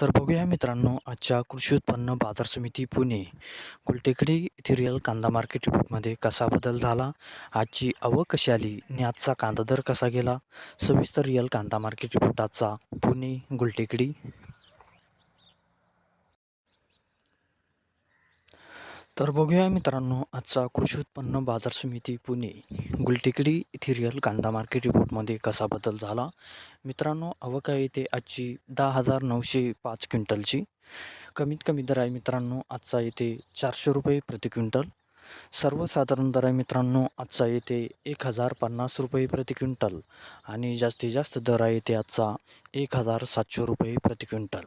तर बघूया मित्रांनो आजच्या कृषी उत्पन्न बाजार समिती पुणे. गुलटेकडी येथे रिअल कांदा मार्केट रिपोर्टमध्ये कसा बदल झाला? आजची आवक कशी आली? आणि आजचा कांदा दर कसा गेला? सविस्तर रिअल कांदा मार्केट रिपोर्ट आजचा पुणे गुलटेकडी. तर बघूया मित्रांनो आजचा कृषी उत्पन्न बाजार समिती पुणे. गुलटेकडी इथिरियल कांदा मार्केट रिपोर्टमध्ये कसा बदल झाला? मित्रांनो अवका येथे आजची दहा हजार नऊशे पाच क्विंटलची. कमीत कमी दर आहे मित्रांनो आजचा येथे चारशे रुपये प्रति क्विंटल. सर्वसाधारण दर आहे मित्रांनो आजचा येथे एक हजार पन्नास रुपये प्रति क्विंटल. आणि जास्तीत जास्त दर आहे येथे आजचा एक हजार सातशे रुपये प्रति क्विंटल.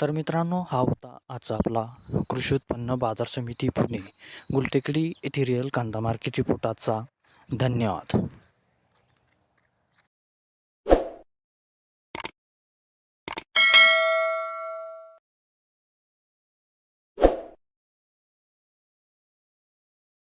तर मित्रांनो हा होता आजचा आपला कृषी उत्पन्न बाजार समिती पुणे. गुलटेकडी येथे रिअल कांदा मार्केट रिपोर्ट आजचा धन्यवाद.